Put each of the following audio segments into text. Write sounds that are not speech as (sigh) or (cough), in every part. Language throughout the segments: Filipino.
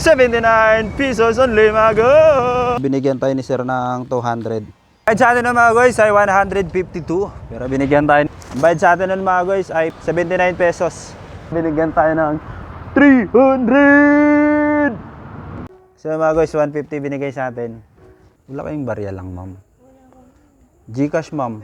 79 pesos only mga guys. Binigyan tayo ni sir ng 200. Bayad sa atin ng mga guys ay 152. Pero binigyan tayo. Bayad sa atin ng mga guys ay 79 pesos. Binigyan tayo ng 300! So mga guys, 150 binigay sa atin. Wala kayong barya lang, ma'am. Gcash, ma'am.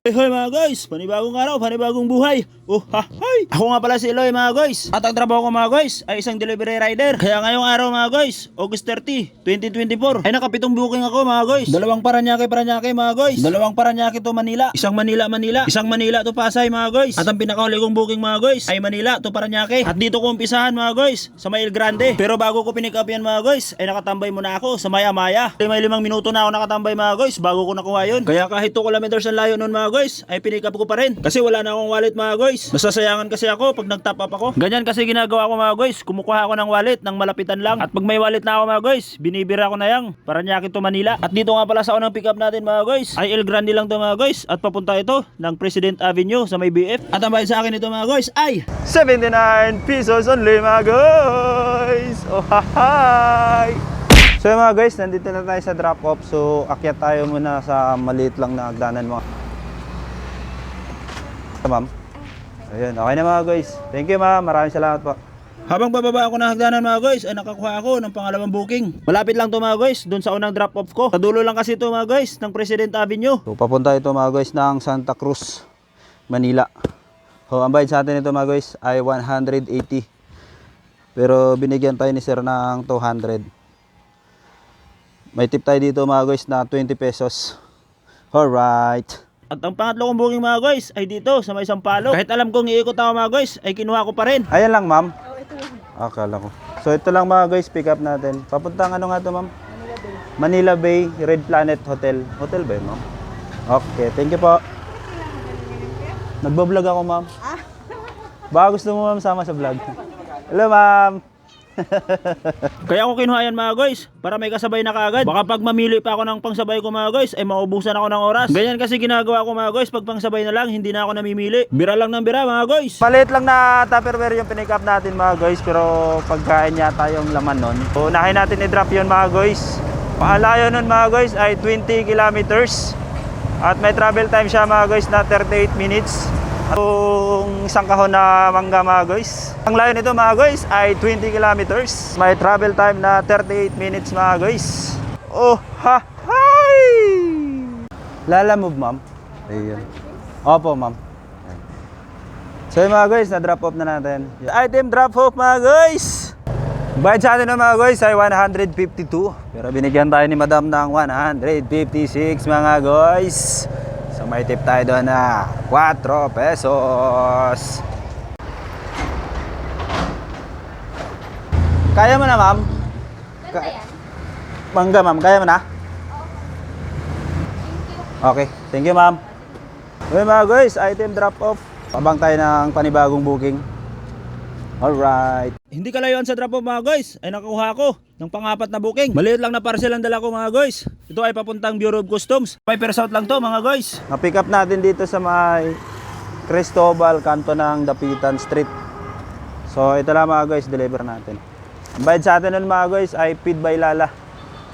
Hey, hey mga guys, panibagong araw, panibagong buhay. Oh, ha, hi. Ako nga pala si Eloy mga guys. At ang trabaho ko mga guys ay isang delivery rider. Kaya ngayong araw mga guys, August 30, 2024, ay nakapitong booking ako mga guys. Dalawang Paranaque, Paranaque mga guys. Dalawang Paranaque to Manila. Isang Manila, Manila. Isang Manila to Pasay mga guys. At ang pinakahuli kong booking mga guys ay Manila to Paranaque. At dito ko umpisahan mga guys sa Mail Grande. Pero bago ko pinick up yan mga guys, ay nakatambay muna ako sa Maya Maya. May limang minuto na ako nakatambay mga guys bago ko nakuha yun. Kaya kahit 2 kilometers ang layo nun mga guys, ay pinick up ko pa rin. Kasi wala na akong wallet mga guys. Nasasayangan kasi ako pag nag-top up ako. Ganyan kasi ginagawa ko mga guys. Kumukuha ako ng wallet ng malapitan lang. At pag may wallet na ako mga guys, binibira ko na yang para nyakit to Manila. At dito nga pala sa unang pick up natin mga guys, ay El Grande lang to mga guys. At papunta ito ng President Avenue sa may BF. At ang bayad sa akin ito mga guys ay 79 pesos only mga guys. Oh hi! So mga guys, nandito na tayo sa drop off. So akyat tayo muna sa maliit lang na hagdanan mga. Ma'am. Ayun, okay na mga guys. Thank you ma'am, maraming salamat po. Habang bababa ako ng hagdanan mga guys, ay nakakuha ako ng pangalawang booking. Malapit lang to mga guys, dun sa unang drop off ko. Sa dulo lang kasi to mga guys, ng President Avenue. So papunta ito mga guys ng Santa Cruz, Manila. So ang bayad sa atin ito mga guys ay 180. Pero binigyan tayo ni sir ng 200. May tip tayo dito mga guys na 20 pesos. Alright. At ang pangatlo kong booking mga guys ay dito sa may Sampalo. Kahit alam kong iikot ako mga guys, ay kinuha ko pa rin. Ayan lang ma'am. Oh, ito lang. Akala ko. So ito lang mga guys, pick up natin. Papuntang ano nga to ma'am? Manila Bay Red Planet Hotel. Hotel ba yun ma'am? Okay, thank you po. Nagbablog ako ma'am. (laughs) Baka gusto mo ma'am sama sa vlog. Hello ma'am. (laughs) Kaya ako kinuha yan mga guys, para may kasabay na kaagad. Baka pag mamili pa ako ng pangsabay ko mga guys, ay maubusan ako ng oras. Ganyan kasi ginagawa ko mga guys, pag pangsabay na lang, hindi na ako namimili. Bira lang ng bira mga guys. Maliit lang na tupperware yung pinick up natin mga guys, pero pagkain yata yung laman nun. So, unahin natin i-drop yun mga guys. Paalayo nun mga guys ay 20 kilometers. At may travel time siya mga guys na 38 minutes. Yung isang kahon na mangga mga guys. Ang layo nito mga guys ay 20 kilometers. May travel time na 38 minutes mga guys. Oh, ha, hi! Lala move ma'am. Ayun. Opo ma'am. So mga guys, na-drop off na natin. Item drop off mga guys! Bayad sa atin mga guys ay 152. Pero binigyan tayo ni madam ng 156 mga guys. May tip tayo doon na 4 pesos. Kaya mo na ma'am? Yan. Mangga ma'am, kaya mo na? Okay, thank you ma'am. Okay mga guys, item drop off. Pabang tayo ng panibagong booking. Alright. Hindi kalayuan sa drop off mga guys, ay nakuha ko ng pangapat na booking. Maliit lang na parcel ang dala ko mga guys. Ito ay papuntang Bureau of Customs. Piper South lang to mga guys. Na-pick up natin dito sa may Cristobal, kanto ng Dapitan Street. So ito lang mga guys, deliver natin. Ang bayad sa atin nun mga guys ay Feed by Lala.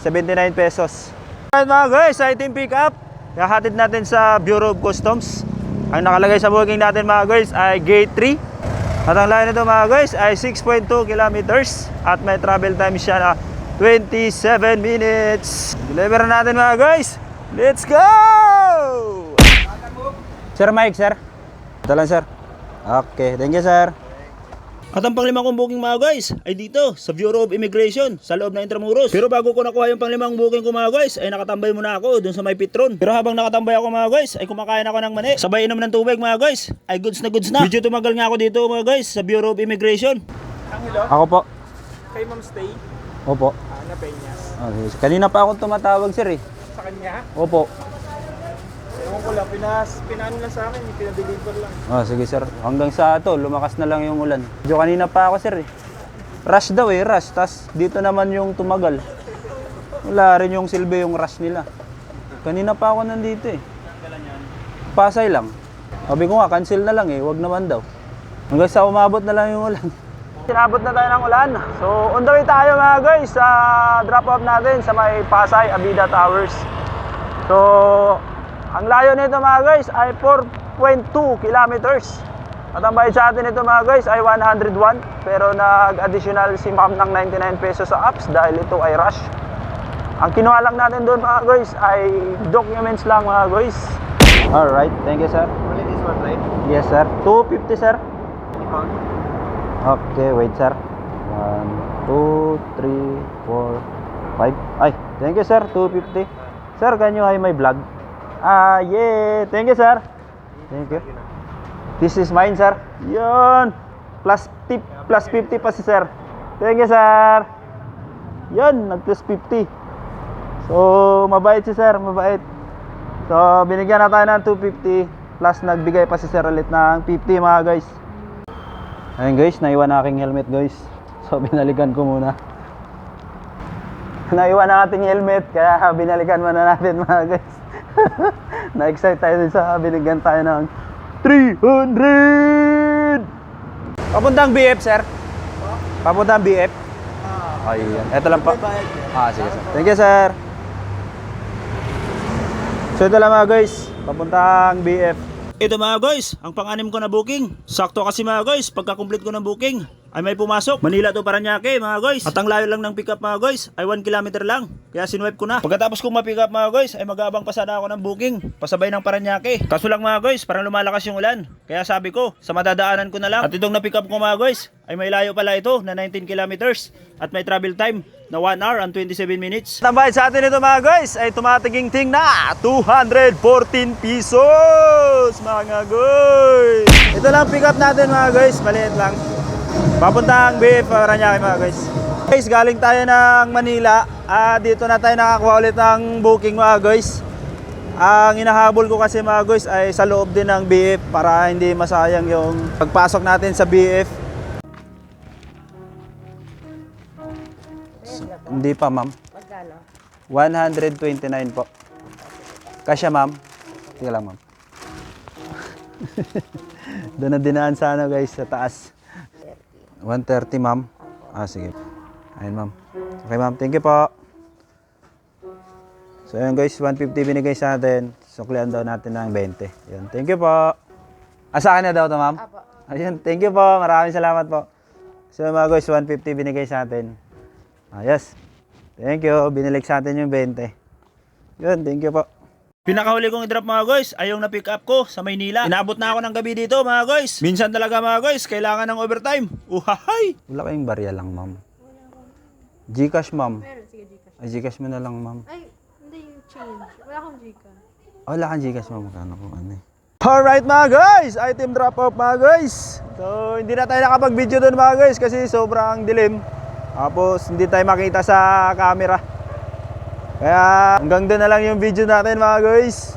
79 pesos. Alright mga guys, item pick up. Kahatid natin sa Bureau of Customs. Ang nakalagay sa booking natin mga guys ay Gate 3. At ang layo nito mga guys ay 6.2 kilometers at may travel time siya na 27 minutes. Deliver na natin mga guys. Let's go! Sir Mike, sir. Ito lang, sir. Okay, thank you, sir. At ang panglimang kong booking mga guys ay dito sa Bureau of Immigration sa loob ng Intramuros. Pero bago ko nakuha yung panglimang booking ko mga guys ay nakatambay muna ako dun sa may Pitron. Pero habang nakatambay ako mga guys ay kumakain ako ng mani. Sabay inom ng tubig mga guys ay goods na goods na. Medyo tumagal nga ako dito mga guys sa Bureau of Immigration. Angelo, Ako po. kay Ma'am Stay, Opo. Ana Peñas. Okay. Kanina pa ako tumatawag sir eh. Sa kanya, Opo. Ewan ko lang, pinas, pinano lang sa akin, pinadeliver lang. Oh, sige sir. Hanggang sa ito, lumakas na lang yung ulan. Medyo kanina pa ako sir eh. Rush daw eh, rush. Tas dito naman yung tumagal. Wala rin yung silbi yung rush nila. Kanina pa ako nandito eh. Pasay lang. Sabi ko nga, cancel na lang eh. Wag naman daw. Hanggang sa umabot na lang yung ulan. (laughs) Sinabot na tayo ng ulan. So, on the way tayo mga guys sa drop off natin sa may Pasay Abida Towers. So, ang layo nito mga guys ay 4.2 kilometers. At ang bayad sa atin nito mga guys ay 101 pero nag-additional si ma'am ng 99 pesos sa apps dahil ito ay rush. Ang kinuha lang natin doon mga guys ay documents lang mga guys. Alright, thank you sir. Only this one, right? Yes sir. 250 sir. Okay, wait sir. 1, 2, 3, 4, 5. Ay, thank you sir, 250. Sir, can you hide my vlog? Ah, yeah. Thank you sir. Thank you. This is mine sir. Yun. Plus tip, plus 50 pa si sir. Thank you sir. Yun, nag plus 50. So, mabait si sir, mabait. So, binigyan na tayo ng 250 plus nagbigay pa si sir ulit ng 50 mga guys. Ayun guys, naiwan na aking helmet guys. So (laughs) binalikan ko muna. naiwan na ating helmet kaya (laughs) binalikan muna natin mga guys. (laughs) Na-excite tayo dun sa binigyan tayo ng 300! Papuntang BF sir. Papuntang BF. Ayun. Ito lang pa. Ah, sige sir. Thank you sir. So ito lang mga guys, papuntang BF. Ito mga guys, ang pang-anim ko na booking. Sakto kasi mga guys, pagka-complete ko ng booking, ay may pumasok. Manila to Paranaque mga guys. At ang layo lang ng pick up mga guys, ay 1 kilometer lang. Kaya sinwipe ko na. Pagkatapos kong ma-pick up mga guys, ay mag-aabang pa sana ako ng booking. Pasabay ng Paranaque. Kaso lang mga guys, parang lumalakas yung ulan. Kaya sabi ko, sa madadaanan ko na lang. At itong na-pick up ko mga guys, ay may layo pala ito na 19 kilometers. At may travel time na 1 hour and 27 minutes. Tambay sa atin ito mga guys ay tumatiging-ting na 214 pesos mga guys. Ito lang pick up natin mga guys, maliit lang. Papuntang BF Paranaque mga guys. Guys, galing tayo ng Manila. Ah, dito na tayo nakakuha ulit ng booking mga guys. Ang inahabol ko kasi mga guys ay sa loob din ng BF para hindi masayang yung pagpasok natin sa BF. Hindi pa ma'am. Magkano? 129 po. Kasya ma'am. Sige lang ma'am. (laughs) Doon na dinaan sa ano guys, sa taas. 130 ma'am. Ah, sige. Ayun ma'am. Okay ma'am, thank you po. So ayun guys, 150 binigay sa atin. Suklian daw natin ng 20. Yun, thank you po. Ah, sa akin na daw to ma'am? Apo. Ayun, thank you po. Maraming salamat po. So mga guys, 150 binigay sa atin. Ah, yes. Thank you. Binilik sa atin yung 20. Yun, thank you po. Pinakahuli kong i-drop mga guys ay yung na-pick up ko sa Maynila. Inabot na ako ng gabi dito mga guys. Minsan talaga mga guys, kailangan ng overtime. Uhahay! Wala kayong barya lang ma'am. Gcash ma'am. Meron, sige, Gcash. Ay, Gcash mo na lang ma'am. Ay, hindi yung change. Wala akong Gcash. Oh, wala kang Gcash ma'am. Magkano po ano eh. Alright mga guys, item drop off mga guys. So, hindi na tayo nakapag-video doon mga guys kasi sobrang dilim. Tapos, hindi tayo makita sa camera. Kaya, hanggang doon na lang yung video natin mga guys.